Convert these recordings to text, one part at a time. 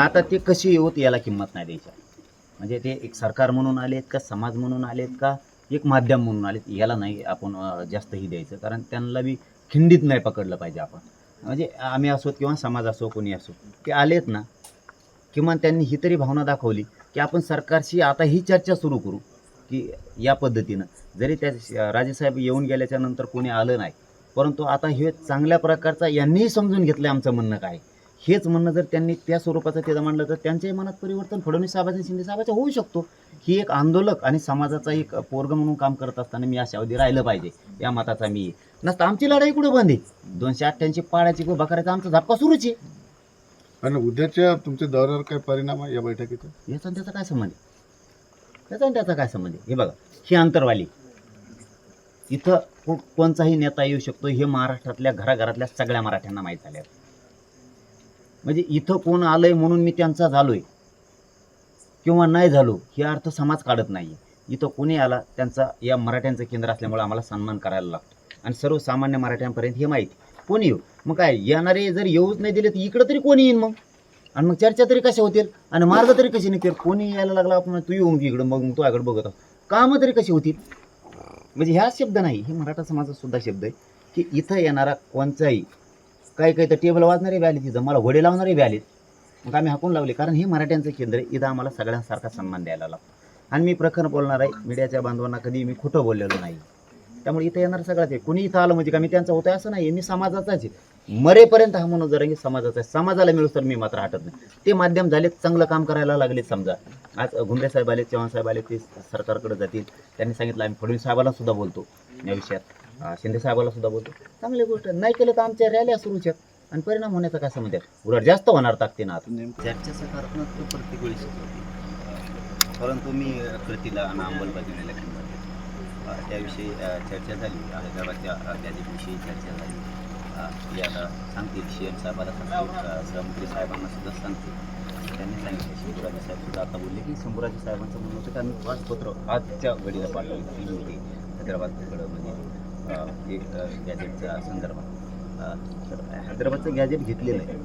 आता ते कशी येऊत याला किंमत नाही द्यायची. म्हणजे ते एक सरकार म्हणून आलेत का समाज म्हणून आलेत का एक माध्यम म्हणून आलेत याला नाही आपण जास्तही द्यायचं. कारण त्यांना बी खिंडीत नाही पकडलं पाहिजे आपण. म्हणजे आम्ही असोत किंवा समाज असो कोणी असो ते आलेत ना किमान त्यांनी ही तरी भावना दाखवली की आपण सरकारशी आता ही चर्चा सुरू करू की या पद्धतीनं. जरी त्या राजेसाहेब येऊन गेल्याच्यानंतर कोणी आलं नाही परंतु आता हे चांगल्या प्रकारचा यांनीही समजून घेतलं आमचं म्हणणं काय. हेच म्हणणं जर त्यांनी त्या स्वरूपाचं तिथं मांडलं तर त्यांच्याही मनात परिवर्तन फडणवीस साहेबांचं शिंदे साहेबाचं होऊ शकतो. ही एक आंदोलक आणि समाजाचा एक पोरग म्हणून काम करत असताना मी अशावधी राहिलं पाहिजे. या मताचा मी. नसतं आमची लढाई कुठं बंद आहे? दोनशे अठ्ठ्याऐंशी पाड्याची उभा करायचा आमचा झपका सुरूच आहे. आणि उद्याच्या तुमच्या दौऱ्यावर काय परिणाम आहे या बैठकीचा? याचा आणि त्याचा काय संबंध आहे? याचा आणि त्याचा काय संबंध आहे? हे बघा ही अंतरवाली इथं कोणताही नेता येऊ शकतो हे महाराष्ट्रातल्या घराघरातल्या सगळ्या मराठ्यांना माहीत झाले म्हणजे इथं कोण आलंय म्हणून मी त्यांचा झालोय. किंवा नाही झालो हे अर्थ समाज काढत नाही इथं कोणी आला त्यांचा या मराठ्यांचं केंद्र असल्यामुळे आम्हाला सन्मान करायला लागतो. आणि सर्वसामान्य मराठ्यांपर्यंत हे माहिती. कोणी येऊ? मग काय येणारे जर येऊच नाही दिले तर इकडं तरी कोणी येईन मग? आणि मग चर्चा तरी कशा होतील? आणि मार्ग तरी कसे निघतील? कोणी यायला लागला आपण तू येऊ इकडं मग तू आकडे बघत आहो कामं तरी कशी होतील? म्हणजे ह्या शब्द नाही हे मराठा समाजात सुद्धा शब्द आहे की इथं येणारा कोणचाही काही काही तर टेबल वाजणारे बी आले तिथं मला घोडे लावणारे बी आलेत मग आम्ही हाकून लावले. कारण हे मराठ्यांचं केंद्र आहे. इथं आम्हाला सगळ्यांसारखा सन्मान द्यायला लागतो. आणि मी प्रखर बोलणार आहे मीडियाच्या बांधवांना कधी मी खोटं बोललेलो नाही. त्यामुळे इथं येणार सगळ्याच आहे. कुणी इथं आलं म्हणजे का मी त्यांचा होतं असं नाही मी समाजाचाच आहे. मरेपर्यंत हा म्हणून जरा समाजाचा आहे समाजाला मिळूस तर मी मात्र हटत नाही. ते माध्यम झाले चांगलं काम करायला लागले समजा. आज घुमरे साहेब आले चव्हाण साहेब आले ते सरकारकडे जातील. त्यांनी सांगितलं आम्ही फडणवीस साहेबाला सुद्धा बोलतो या विषयात. शिंदे साहेबाला सुद्धा बोलतो. चांगली गोष्ट आहे. नाही केलं तर आमच्या रॅल्या सुरूच आहेत आणि परिणाम होण्याचा काय संबंध आहे? उलट जास्त होणार ताकदीनं आता. चर्चा सकारात्मक प्रत्येक वेळी होती परंतु मी कृतीला आणि अंमलबजावणीला देते. त्याविषयी चर्चा झाली. हैदराबादच्या गॅजेटविषयी चर्चा झाली. आता सांगतील. सी एम साहेबाला सांगतील. सहमंत्री साहेबांना सुद्धा सांगतील. त्यांनी सांगितलं. शंभूराजे साहेब सुद्धा आता बोलले की शंभूराजे साहेबांचं म्हणणं होतं की आम्ही पाच पत्र आजच्या घडीला पाठवली. होती हैदराबादकडं म्हणजे एक गॅजेटच्या संदर्भात. तर हैदराबादचं गॅजेट घेतलेलं आहे.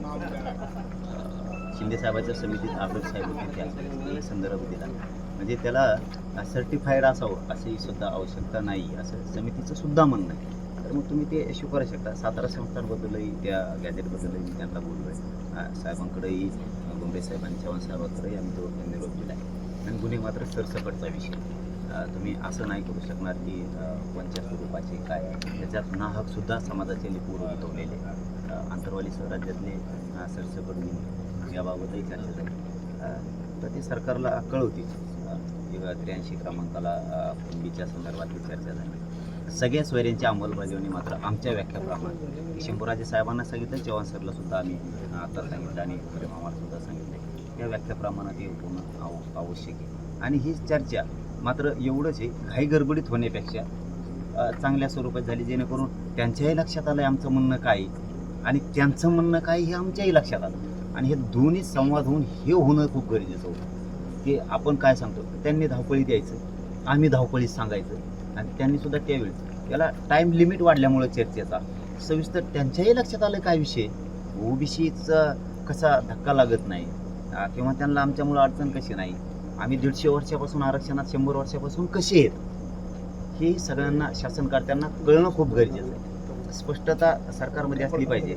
शिंदेसाहेबाच्या समितीत आबेद साहेब होते त्या संदर्भ दिला. म्हणजे त्याला सर्टिफाईड असावं अशी सुद्धा आवश्यकता नाही असं समितीचं सुद्धा म्हणणं आहे. तर मग तुम्ही ते स्वीकारू शकता. सातारा संस्थांबद्दलही त्या गॅजेटबद्दलही मी त्यांना बोललो आहे साहेबांकडेही गोंबे साहेबांनी चव्हाण साहेबांकडेही आम्ही तो निरोप दिला आहे आणि गुन्हे मात्र सरसकटचा विषय तुम्ही असं नाही करू शकणार की अं, कोणत्या स्वरूपाचे काय त्याच्यात नाहकसुद्धा समाजाचे लिपूर उठवलेले आंतरवाली स्वराज्यातले सरसकडून याबाबतही चर्चा झाली. तर ते सरकारला कळवतील किंवा त्र्याऐंशी क्रमांकाला पूर्वीच्या संदर्भातली चर्चा झाली. सगळ्या सोयऱ्यांची अंमलबजावणी मात्र आमच्या व्याख्याप्रमाणे. शंभूराजे साहेबांना सांगितलं चव्हाण सरला सुद्धा आम्ही आता सांगितलं आणि खरे मामाला सुद्धा सांगितलं. या व्याख्याप्रमाणे ते पूर्ण आव आवश्यक आहे. आणि ही चर्चा मात्र एवढंच आहे घाई गडबडीत होण्यापेक्षा चांगल्या स्वरूपात झाली जेणेकरून त्यांच्याही लक्षात आलं आमचं म्हणणं काय आहे. आणि त्यांचं म्हणणं काय हे आमच्याही लक्षात आलं. आणि हे दोन्ही संवाद होऊन हे होणं खूप गरजेचं होतं. की आपण काय सांगतो? त्यांनी धावपळी द्यायचं आम्ही धावपळीत सांगायचं. आणि त्यांनी सुद्धा याला टाईम लिमिट वाढल्यामुळं चर्चेचा. सविस्तर त्यांच्याही लक्षात आलं काय विषय? ओबीसीचा कसा धक्का लागत नाही. किंवा त्यांना आमच्यामुळं अडचण कशी नाही? आम्ही दीडशे वर्षापासून आरक्षणात शंभर वर्षापासून कसे आहेत? हे सगळ्यांना शासनकर्त्यांना कळणं खूप गरजेचं आहे. स्पष्टता सरकारमध्ये असली पाहिजे.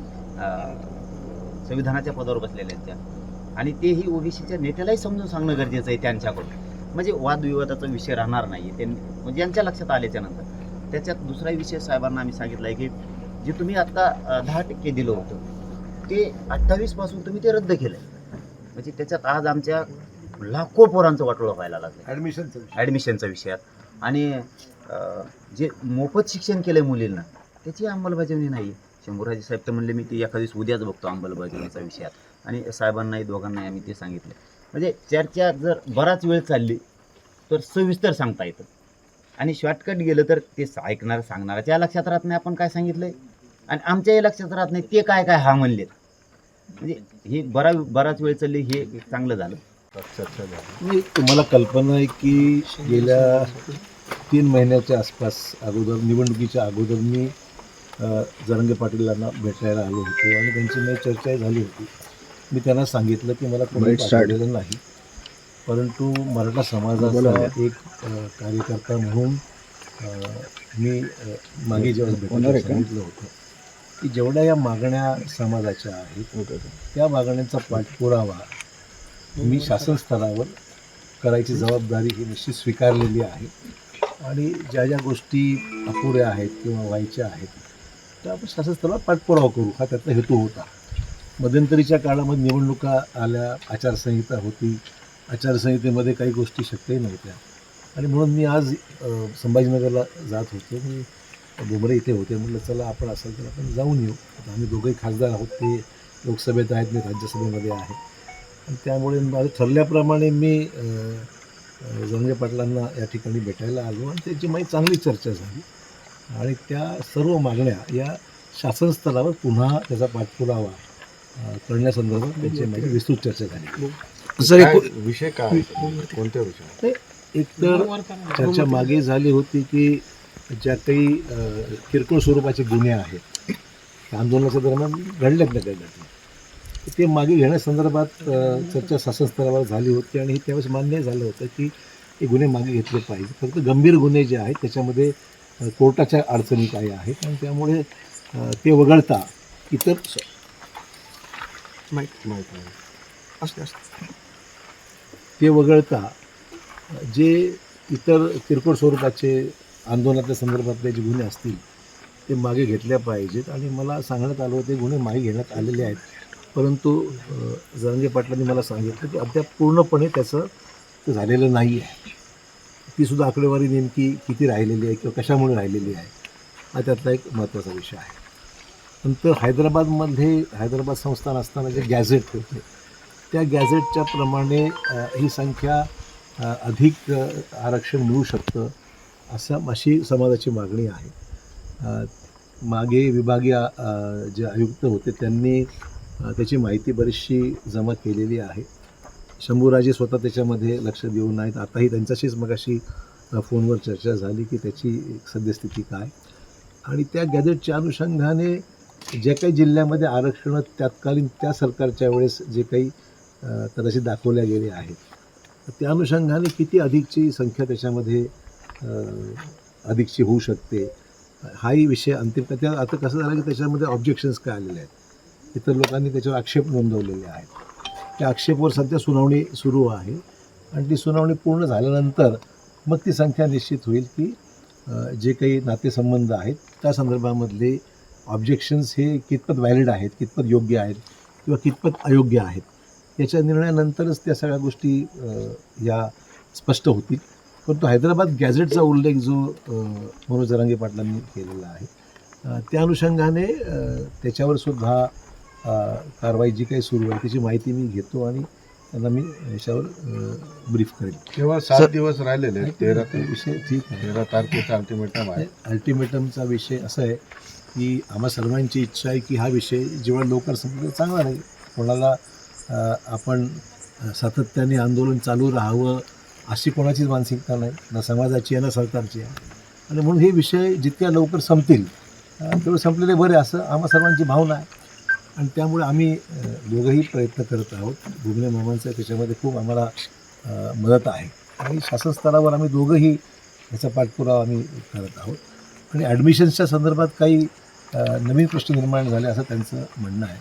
संविधानाच्या पदावर बसलेल्या आहेत त्या. आणि तेही ओबीसीच्या नेत्यालाही समजून सांगणं गरजेचं आहे त्यांच्याकडून. म्हणजे वादविवादाचा विषय राहणार नाही त्यां म्हणजे यांच्या लक्षात आल्याच्यानंतर. त्याच्यात दुसरा विषय साहेबांना आम्ही सांगितला आहे की जे तुम्ही आत्ता दहा टक्के दिलं होतं ते अठ्ठावीसपासून तुम्ही ते रद्द केलं म्हणजे त्याच्यात आज आमच्या लाखो पोरांचं वाटोळं व्हायला लागलं ऍडमिशनचं ॲडमिशनच्या विषयात. आणि अं, जे मोफत शिक्षण केलं आहे मुलींना त्याची अंमलबजावणी नाही शंभूराजे साहेब तर म्हणले मी ते एका दिवस उद्याच बघतो अंमलबजावणीच्या विषयात. आणि साहेबांनाही दोघांनाही आम्ही ते सांगितलं. म्हणजे चर्चा जर बराच वेळ चालली तर सविस्तर सांगता येतं. आणि शॉर्टकट गेलं तर ते ऐकणार सांगणाऱ्याच्या लक्षात राहत नाही आपण काय सांगितलंय. आणि आमच्याही लक्षात राहत नाही ते काय काय हा म्हणलेत. म्हणजे हे बरा बराच वेळ चालली हे एक चांगलं झाली. मी तुम्हाला कल्पना आहे की गेल्या तीन महिन्याच्या आसपास अगोदर निवडणुकीच्या अगोदर मी जरंगे पाटीलांना भेटायला आलो होतो आणि त्यांची माझी चर्चाही झाली होती. मी त्यांना सांगितलं की मला कोणी पाठवलेलं नाही. परंतु मराठा समाजाचा एक कार्यकर्ता म्हणून मी मागे जेव्हा भेटून सांगितलं होतं की जेवढ्या या मागण्या समाजाच्या आहेत त्या मागण्यांचा पाठपुरावा मी शासन स्तरावर करायची जबाबदारी ही निश्चित स्वीकारलेली आहे. आणि ज्या ज्या गोष्टी अपुऱ्या आहेत किंवा व्हायच्या आहेत त्या आपण शासन स्तरावर पाठपुरावा करू हा त्याचा हेतू होता. मध्यंतरीच्या काळामध्ये निवडणुका आल्या आचारसंहिता होती. आचारसंहितेमध्ये काही गोष्टी शक्यही नव्हत्या. आणि म्हणून मी आज संभाजीनगरला जात होतो. मी बोबरे इथे होते. म्हटलं चला आपण असाल तर आपण जाऊन येऊ. आता आम्ही दोघंही खासदार आहोत. ते लोकसभेत आहेत मी राज्यसभेमध्ये आहे. त्यामुळे माझं ठरल्याप्रमाणे मी जंगे पाटलांना या ठिकाणी भेटायला आलो आणि त्याची माझी चांगली चर्चा झाली. आणि त्या सर्व मागण्या या शासन स्तरावर पुन्हा त्याचा पाठपुरावा करण्यासंदर्भात त्यांची माझी विस्तृत चर्चा झाली. सर एकूण- विषय काय? कोणत्या विषय? एक तर चर्चा मागे झाली होती की ज्या काही किरकोळ स्वरूपाचे गुन्हे आहेत त्या आंदोलनाच्या दरम्यान घडल्यात ना काही घटना? ते मागे घेण्यासंदर्भात चर्चा शासन स्तरावर झाली होती आणि त्यावेळेस मान्य झालं होतं की हे गुन्हे मागे घेतले पाहिजे. फक्त गंभीर गुन्हे जे आहेत त्याच्यामध्ये कोर्टाच्या अडचणी काही आहेत आणि त्यामुळे ते वगळता इतर माहिती. असते असते ते वगळता जे इतर किरकोळ स्वरूपाचे आंदोलनाच्या संदर्भातले जे गुन्हे असतील ते मागे घेतल्या पाहिजेत आणि मला सांगण्यात आलं होते गुन्हे मागे घेण्यात आलेले आहेत. परंतु जरंगे पाटलांनी मला सांगितलं की अद्याप पूर्णपणे त्याचं झालेलं नाही आहे तीसुद्धा आकडेवारी नेमकी किती राहिलेली आहे किंवा कशामुळे राहिलेली आहे हा त्यातला एक महत्त्वाचा विषय आहे. नंतर हैदराबादमध्ये हैदराबाद संस्थान असताना जे गॅझेट होते त्या गॅझेटच्या प्रमाणे ही संख्या अधिक आरक्षण मिळू शकतं असं अशी समाजाची मागणी आहे. मागे विभागीय जे आयुक्त होते त्यांनी त्याची माहिती बरीचशी जमा केलेली आहे. शंभूराजे स्वतः त्याच्यामध्ये लक्ष देऊन नाहीत. आताही त्यांच्याशीच मगाशी अशी फोनवर चर्चा झाली की त्याची सद्यस्थिती काय. आणि त्या गॅदेटच्या अनुषंगाने ज्या काही जिल्ह्यामध्ये आरक्षणं तत्कालीन त्या सरकारच्या वेळेस जे काही कदाचित दाखवल्या गेले आहेत. त्या अनुषंगाने किती अधिकची संख्या त्याच्यामध्ये अधिकची होऊ शकते? हाही विषय अंतिम. त्या आता कसं झालं की त्याच्यामध्ये ऑब्जेक्शन्स काय आलेले आहेत? इतर लोकांनी त्याच्यावर आक्षेप नोंदवलेले आहेत. त्या आक्षेपवर सध्या सुनावणी सुरू आहे. आणि ती सुनावणी पूर्ण झाल्यानंतर मग ती संख्या निश्चित होईल की जे काही नातेसंबंध आहेत त्या संदर्भामधले ऑब्जेक्शन्स हे कितपत व्हॅलिड आहेत कितपत योग्य आहेत किंवा कितपत अयोग्य आहेत याच्या निर्णयानंतरच त्या सगळ्या गोष्टी या स्पष्ट होतील. परंतु हैदराबाद गॅझेटचा उल्लेख जो मनोज जरांगे पाटलांनी केलेला आहे त्या अनुषंगाने त्याच्यावर सुद्धा कारवाई जी काही सुरू आहे त्याची माहिती मी घेतो आणि त्यांना मी याच्यावर ब्रीफ करेन. केवळ सात दिवस राहिलेले आहेत. तेरा ते विषय ठीक आहे. तेरा तारखेचा अल्टिमेटम आहे. अल्टिमेटमचा विषय असा आहे की आम्हा सर्वांची इच्छा आहे की हा विषय जेव्हा लवकर संपला चांगला नाही. कोणाला आपण सातत्याने आंदोलन चालू राहावं अशी कोणाचीच मानसिकता नाही ना समाजाची आहे ना सरकारची आहे. आणि म्हणून हे विषय जितक्या लवकर संपतील तेवढे संपलेले बरे असं आम्हा सर्वांची भावना आहे. आणि त्यामुळे आम्ही दोघंही प्रयत्न करत आहोत. भुगने मामांचा त्याच्यामध्ये खूप आम्हाला मदत आहे. आणि शासन स्तरावर आम्ही दोघंही याचा पाठपुरावा आम्ही करत आहोत. आणि ॲडमिशन्सच्या संदर्भात काही नवीन प्रश्न निर्माण झाले असं त्यांचं म्हणणं आहे.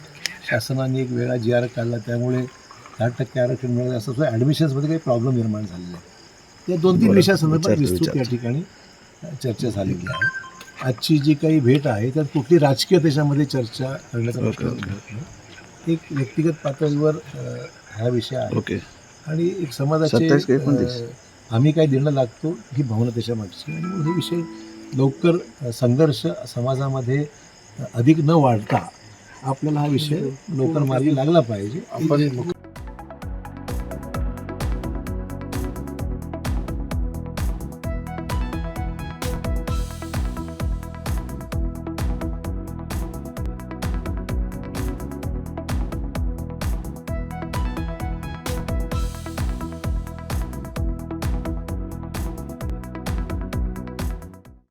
शासनाने एक वेगळा जी आर काढला त्यामुळे दहा टक्के आरक्षण मिळालं असं सुद्धा ॲडमिशन्समध्ये काही प्रॉब्लेम निर्माण झालेले आहे या दोन तीन विषयासंदर्भात विस्तृत या. ठिकाणी चर्चा झालेली आहे. आजची जी काही भेट आहे त्यात कुठली राजकीय त्याच्यामध्ये चर्चा करण्याचा प्रश्न नाही एक व्यक्तिगत पातळीवर हा विषय आहे. ओके. आणि एक समाजाचे आम्ही काय देणं लागतो ही भावना त्याच्या मागची. आणि म्हणून हे विषय लवकर संघर्ष समाजामध्ये अधिक न वाढता आपल्याला हा विषय लवकर मार्गी लागला पाहिजे. आपण